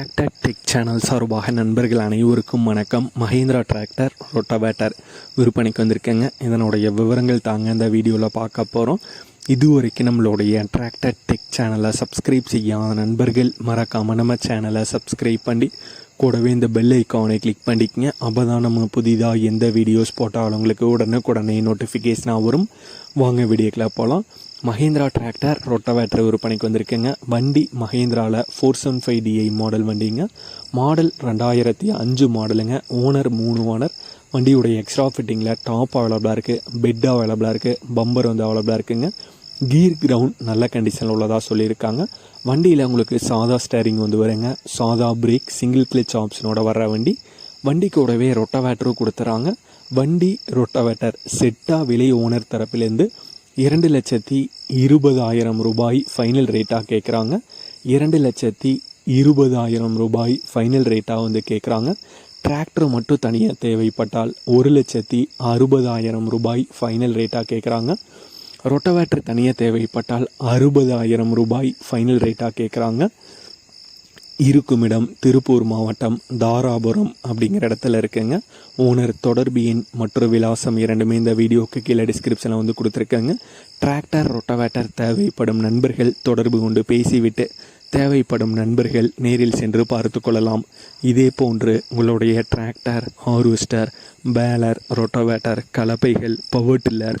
Tractor tech channel சார்பாக நண்பர்கள் அனைவருக்கும் வணக்கம். மஹேந்திரா டிராக்டர் ரொட்டவேட்டர் விற்பனைக்கு வந்திருக்கேங்க. இதனுடைய விவரங்கள் தாங்க இந்த வீடியோவில் பார்க்க போகிறோம் இதுவரைக்கும் நம்மளுடைய டிராக்டர் டெக் சேனலை சப்ஸ்கிரைப் செய்யாத நண்பர்கள் மறக்காமல் நம்ம சேனலை சப்ஸ்கிரைப் பண்ணி கூடவே இந்த பெல் ஐக்கானை கிளிக் பண்ணிக்கங்க. அப்போ தான் நம்ம புதிதாக எந்த வீடியோஸ் போட்டாலும் உங்களுக்கு உடனுக்குடனே நோட்டிஃபிகேஷனாக வரும். வாங்க வீடியோக்கில் போகலாம் மஹேந்திரா டிராக்டர் ரொட்டவேட்டர் விற்பனைக்கு வந்திருக்குங்க. வண்டி மஹேந்திராவில் four seven five DI model வண்டிங்க. மாடல் ரெண்டாயிரத்தி அஞ்சு மாடலுங்க ஓனர் மூணு ஓனர் வண்டியுடைய எக்ஸ்ட்ரா ஃபிட்டிங்கில் டாப் அவைலபிளாக இருக்குது பெட் அவைலபிளாக இருக்குது பம்பர் வந்து அவைலபிளாக இருக்குங்க. கீர் கிரவுண்ட் நல்ல கண்டிஷனில் உள்ளதாக சொல்லியிருக்காங்க. வண்டியில் உங்களுக்கு சாதா ஸ்டேரிங் வந்து வருங்க. சாதா பிரேக் சிங்கிள் கிளிச் ஆப்ஷனோட வர்ற வண்டி. வண்டி கூடவே ரொட்டவேட்டரும் கொடுத்துறாங்க. வண்டி ரொட்டவேட்டர் செட்டாக விலை ஓனர் தரப்பிலேருந்து இரண்டு லட்சத்தி இருபதாயிரம் ரூபாய் ஃபைனல் ரேட்டாக கேட்குறாங்க இரண்டு லட்சத்தி இருபதாயிரம் ரூபாய் ஃபைனல் ரேட்டாக வந்து கேட்குறாங்க டிராக்டர் மட்டும் தனியாக தேவைப்பட்டால் ஒரு லட்சத்தி அறுபதாயிரம் ரூபாய் ஃபைனல் ரேட்டாக கேட்குறாங்க ரொட்டவேட்டர் தனியாக தேவைப்பட்டால் அறுபதாயிரம் ரூபாய் ஃபைனல் ரேட்டாக கேட்குறாங்க இருக்குமிடம் திருப்பூர் மாவட்டம் தாராபுரம் அப்படிங்கிற இடத்துல இருக்குங்க. ஓனர் தொடர்பு எண் மற்றும் விலாசம் இரண்டுமே இந்த வீடியோக்கு கீழே டிஸ்கிரிப்ஷனில் வந்து கொடுத்துருக்கேங்க. டிராக்டர் ரொட்டவேட்டர் தேவைப்படும் நண்பர்கள் தொடர்பு கொண்டு பேசிவிட்டு தேவைப்படும் நண்பர்கள் நேரில் சென்று பார்த்து கொள்ளலாம். இதே போன்று உங்களுடைய tractor harvester baler rotavator கலப்பைகள் power tiller